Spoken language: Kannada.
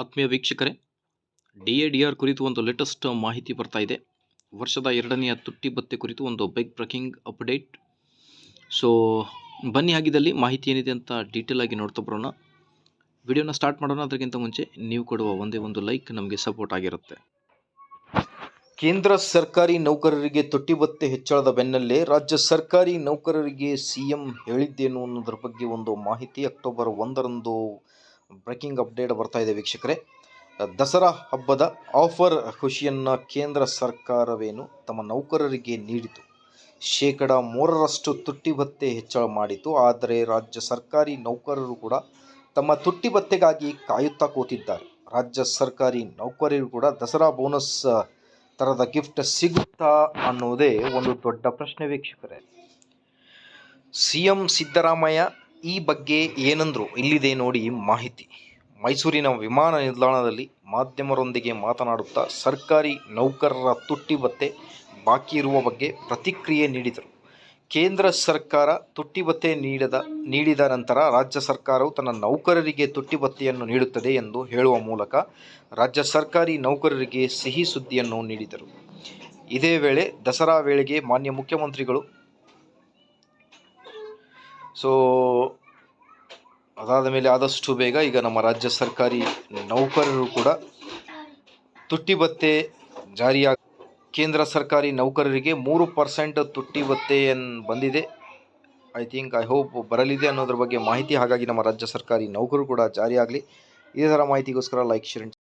ಆತ್ಮೀಯ ವೀಕ್ಷಕರೇ, ಡಿ ಎ ಡಿ ಆರ್ ಕುರಿತು ಒಂದು ಲೇಟೆಸ್ಟ್ ಮಾಹಿತಿ ಬರ್ತಾ ಇದೆ. ವರ್ಷದ ಎರಡನೆಯ ತುಟ್ಟಿ ಭತ್ತೆ ಕುರಿತು ಒಂದು ಬೈಕ್ ಬ್ರೇಕಿಂಗ್ ಅಪ್ಡೇಟ್ ಸೊ ಬನ್ನಿ ಆಗಿದ್ದಲ್ಲಿ ಮಾಹಿತಿ ಏನಿದೆ ಅಂತ ಡೀಟೇಲ್ ಆಗಿ ನೋಡ್ತಾ ಬರೋಣ. ವಿಡಿಯೋನ ಸ್ಟಾರ್ಟ್ ಮಾಡೋಣ, ಅದಕ್ಕಿಂತ ಮುಂಚೆ ನೀವು ಕೊಡುವ ಒಂದೇ ಒಂದು ಲೈಕ್ ನಮಗೆ ಸಪೋರ್ಟ್ ಆಗಿರುತ್ತೆ. ಕೇಂದ್ರ ಸರ್ಕಾರಿ ನೌಕರರಿಗೆ ತುಟ್ಟಿ ಬತ್ತೆ ಹೆಚ್ಚಳದ ಬೆನ್ನಲ್ಲೇ ರಾಜ್ಯ ಸರ್ಕಾರಿ ನೌಕರರಿಗೆ ಸಿಎಂ ಹೇಳಿದ್ದೇನು ಅನ್ನೋದ್ರ ಬಗ್ಗೆ ಒಂದು ಮಾಹಿತಿ ಅಕ್ಟೋಬರ್ ಒಂದರಂದು ಬ್ರೇಕಿಂಗ್ ಅಪ್ಡೇಟ್ ಬರ್ತಾ ಇದೆ ವೀಕ್ಷಕರೇ. ದಸರಾ ಹಬ್ಬದ ಆಫರ್ ಖುಷಿಯನ್ನು ಕೇಂದ್ರ ಸರ್ಕಾರವೇನು ತಮ್ಮ ನೌಕರರಿಗೆ ನೀಡಿತು. ಶೇಕಡ ಮೂರರಷ್ಟು ತುಟ್ಟಿ ಭತ್ತೆ ಹೆಚ್ಚಳ ಮಾಡಿತು. ಆದರೆ ರಾಜ್ಯ ಸರ್ಕಾರಿ ನೌಕರರು ಕೂಡ ತಮ್ಮ ತುಟ್ಟಿ ಭತ್ತೆಗಾಗಿ ಕಾಯುತ್ತಾ ಕೂತಿದ್ದಾರೆ. ರಾಜ್ಯ ಸರ್ಕಾರಿ ನೌಕರರು ಕೂಡ ದಸರಾ ಬೋನಸ್ ಥರದ ಗಿಫ್ಟ್ ಸಿಗುತ್ತಾ ಅನ್ನೋದೇ ಒಂದು ದೊಡ್ಡ ಪ್ರಶ್ನೆ ವೀಕ್ಷಕರೇ. ಸಿ ಎಂ ಸಿದ್ದರಾಮಯ್ಯ ಈ ಬಗ್ಗೆ ಏನಂದ್ರು ಇಲ್ಲಿದೆ ನೋಡಿ ಮಾಹಿತಿ. ಮೈಸೂರಿನ ವಿಮಾನ ನಿಲ್ದಾಣದಲ್ಲಿ ಮಾಧ್ಯಮರೊಂದಿಗೆ ಮಾತನಾಡುತ್ತಾ ಸರ್ಕಾರಿ ನೌಕರರ ತುಟ್ಟಿ ಭತ್ಯೆ ಬಾಕಿ ಇರುವ ಬಗ್ಗೆ ಪ್ರತಿಕ್ರಿಯೆ ನೀಡಿದರು. ಕೇಂದ್ರ ಸರ್ಕಾರ ತುಟ್ಟಿ ಭತ್ಯೆ ನೀಡದ, ನೀಡಿದ ನಂತರ ರಾಜ್ಯ ಸರ್ಕಾರವು ತನ್ನ ನೌಕರರಿಗೆ ತುಟ್ಟಿ ಭತ್ಯೆಯನ್ನು ನೀಡುತ್ತದೆ ಎಂದು ಹೇಳುವ ಮೂಲಕ ರಾಜ್ಯ ಸರ್ಕಾರಿ ನೌಕರರಿಗೆ ಸಿಹಿ ಸುದ್ದಿಯನ್ನು ನೀಡಿದರು. ಇದೇ ವೇಳೆ ದಸರಾ ವೇಳೆಗೆ ಮಾನ್ಯ ಮುಖ್ಯಮಂತ್ರಿಗಳು, ಸೊ ಅದಾದ ಮೇಲೆ ಆದಷ್ಟು ಬೇಗ ಈಗ ನಮ್ಮ ರಾಜ್ಯ ಸರ್ಕಾರಿ ನೌಕರರು ಕೂಡ ತುಟ್ಟಿ ಭತ್ತೆ ಜಾರಿಯಾಗ ಕೇಂದ್ರ ಸರ್ಕಾರಿ ನೌಕರರಿಗೆ ಮೂರು ಪರ್ಸೆಂಟ್ ತುಟ್ಟಿ ಭತ್ತೆ ಬಂದಿದೆ. ಐ ಥಿಂಕ್ ಐ ಹೋಪ್ ಬರಲಿದೆ ಅನ್ನೋದ್ರ ಬಗ್ಗೆ ಮಾಹಿತಿ. ಹಾಗಾಗಿ ನಮ್ಮ ರಾಜ್ಯ ಸರ್ಕಾರಿ ನೌಕರರು ಕೂಡ ಜಾರಿಯಾಗಲಿ. ಇದೇ ಥರ ಮಾಹಿತಿಗೋಸ್ಕರ ಲೈಕ್ ಶೇರ್